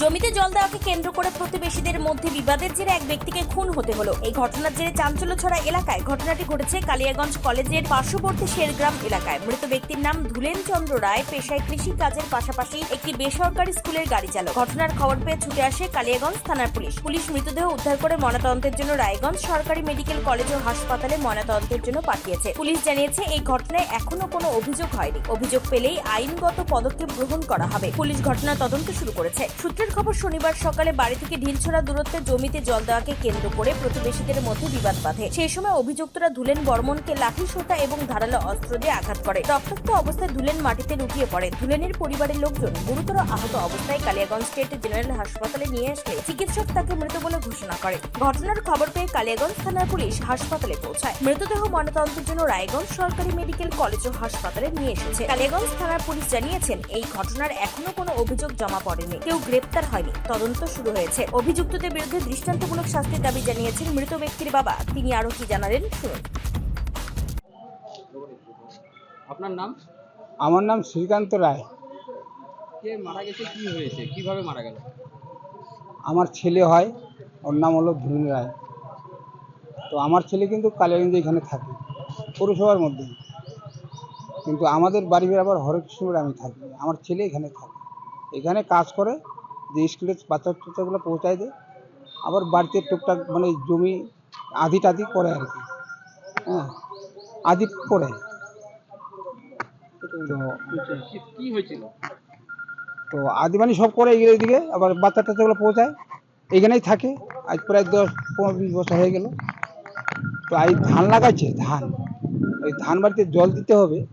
জমিতে জল দেওয়াকে কেন্দ্র করে প্রতিবেশীদের মধ্যে বিবাদের জেরে এক ব্যক্তিকে খুন হতে হলো। এই ঘটনার জেরে চাঞ্চল্য ছড়া এলাকায় ঘটনাটি ঘটেছে কালিয়াগঞ্জ কলেজের পার্শ্ববর্তী শেরগ্রাম এলাকায়। মৃত ব্যক্তির নাম ধুলেন চন্দ্র রায়, পেশায় কৃষি কাজের পাশাপাশি একটি বেসরকারি স্কুলের গাড়ি চালক। ঘটনার খবর পেয়ে ছুটে আসে কালিয়াগঞ্জ থানার পুলিশ। পুলিশ মৃতদেহ উদ্ধার করে ময়নাতদন্তের জন্য রায়গঞ্জ সরকারি মেডিকেল কলেজ ও হাসপাতালে ময়নাতদন্তের জন্য পাঠিয়েছে। পুলিশ জানিয়েছে, এই ঘটনায় এখনও কোনো অভিযোগ হয়নি। অভিযোগ পেলেই আইনগত পদক্ষেপ গ্রহণ করা হবে। পুলিশ ঘটনা তদন্ত শুরু করেছে। সূত্রের খবর শনিবার সকালে বাড়ি থেকে ঢিলছড়া দূরত্বে জমিতে জল দেওয়াকে কেন্দ্র করে প্রতিবেশীদের মধ্যে বিবাদ বাঁধে। সেই সময় অভিযুক্তরা ধুলেন বর্মনকে লাঠি, সোটা এবং ধারালো অস্ত্র দিয়ে আঘাত করে। রক্তাক্ত অবস্থায় ধুলেন মাটিতে লুটিয়ে পড়ে। ধুলেনের পরিবারের লোকজন গুরুতর আহত অবস্থায় কালিয়াগঞ্জ স্টেট জেনারেল হাসপাতালে নিয়ে আসলে চিকিৎসক তাকে মৃত বলে ঘোষণা করে। ঘটনার খবর পেয়ে কালিয়াগঞ্জ থানার পুলিশ হাসপাতালে পৌঁছায়। মৃতদেহ ময়নাতদন্তের জন্য রায়গঞ্জ সরকারি মেডিকেল কলেজ ও হাসপাতালে নিয়ে এসেছে। কালিয়াগঞ্জ থানার পুলিশ জানিয়েছেন, এই ঘটনার এখনও কোনো অভিযোগ জমা পড়েনি। কেউ গ্রেপ্তার হয়নি। তদন্ত শুরু হয়েছে। অভিযুক্তদের বিরুদ্ধে দৃষ্টান্তমূলক শাস্তির দাবি জানিয়েছেন মৃত ব্যক্তির বাবা। তিনি আরও কি জানালেন শুনুন। আপনার নাম? আমার নাম শ্রীকান্ত রায়। কে মারা গেছে কি হয়েছে কীভাবে মারা গেল? আমার ছেলে হয় ওর নাম হলো ধুন রায়। তো আমার ছেলে কিন্তু কালিয়াগঞ্জ এখানে থাকে পৌরসভার মধ্যে। কিন্তু আমাদের বাড়ির আবার হরেকৃষ্ণপুর আমি থাকি আমার ছেলে এখানে থাকে। এখানে কাজ করে যে স্কুলের বাচ্চা টাচ্চাগুলো পৌঁছায় দেয়। আবার বাড়িতে টুকটাক মানে জমি আধি টাধি করে আর কি। হ্যাঁ আধি করে। তো কি- কি হয়েছিল? তো আদিবানি সব করে এদিকে আবার বাচ্চা টাচ্চাগুলো পৌঁছায়। এখানেই থাকে। আজ প্রায় দশ পনেরো বিশ বছর হয়ে গেল। তো আজ ধান লাগাচ্ছে ধান। ওই ধান বাড়িতে জল দিতে হবে।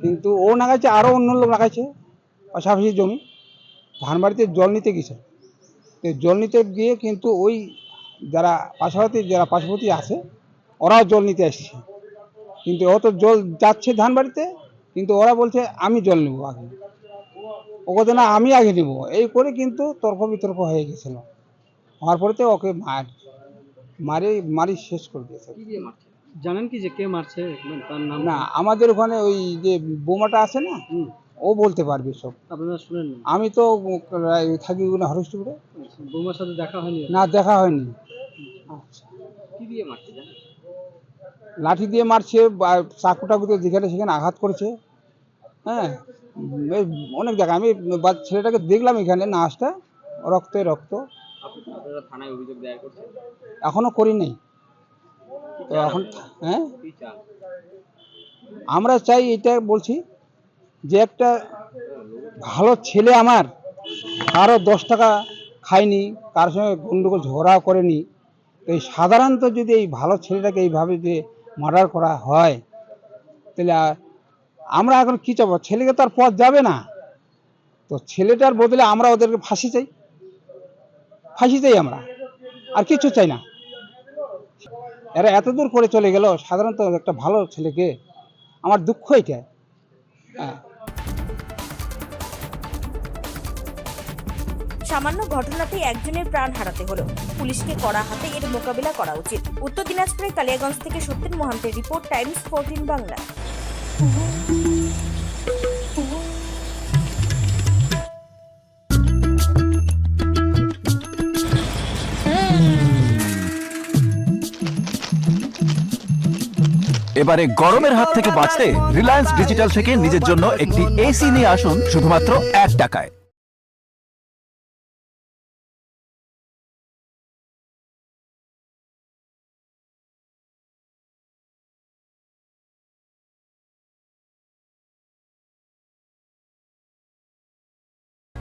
কিন্তু ও লাগাচ্ছে আরও অন্য লোক লাগাচ্ছে। পাশাপাশি জমি। ধান বাড়িতে জল নিতে গেছে। তো জল নিতে গিয়ে কিন্তু ওই যারা পাশাপাশি যারা পাশাপাশি আছে ওরাও জল নিতে আসছে কিন্তু ও তো জল যাচ্ছে ধান বাড়িতে কিন্তু ওরা বলছে আমি জল নেব আগে। ও কথা না আমি আগে নেব। এই করে কিন্তু তর্ক বিতর্ক হয়ে গেছিল। হওয়ার পরেতে ওকে মার মারি মারি শেষ করে দিয়েছে। জানেন কি যে কে মারছে? তার নাম না আমাদের ওখানে ওই যে বোমাটা আছে না ও বলতে পারবে সব। আপনারা শুনেন আমি তো থাকি ওখানে হরিশপুরে বৌমার সাথে দেখা হয়নি? না দেখা হয়নি। আচ্ছা। কি দিয়ে মারছে জানেন? লাঠি দিয়ে মারছে চাকু টাকু দিয়ে যেখানে সেখানে আঘাত করেছে। হ্যাঁ অনেক জায়গায়। আমি ছেলেটাকে দেখলাম এখানে নাচটা রক্তে রক্ত। থানায় অভিযোগ দায়ের করছেন? এখনও করি নাই। তো এখন হ্যাঁ? আমরা চাই এটা বলছি যে একটা ভালো ছেলে আমার, কারও দশ টাকা খায়নি কারোর সঙ্গে গন্ডগোল ঝগড়া করেনি, তো এই সাধারণত যদি এই ভালো ছেলেটাকে এইভাবে যে মার্ডার করা হয়, তাহলে আমরা এখন কী চাবো? ছেলেকে তো আর পথ যাবে না। তো ছেলেটার বদলে আমরা ওদেরকে ফাঁসি চাই। ফাঁসি চাই আমরা। আর কিছু চাই না। এরা এত দূর করে চলে গেল, সাধারণত একটা ভালো ছেলেকে আমার দুঃখ এটা। হ্যাঁ সামান্য ঘটনাতেই একজনের প্রাণ হারাতে হলো। পুলিশকে কড়া হাতে এর মোকাবিলা করা উচিত। উত্তর দিনাজপুরের কালিয়াগঞ্জ থেকে সত্যেন মহান্তের রিপোর্ট, টাইমস ফোরটিন বাংলা। এবারে গরমের হাত থেকে বাঁচতে রিলায়েন্স ডিজিটাল থেকে নিজের জন্য একটি এসি নিয়ে আসুন শুধুমাত্র এক টাকায়।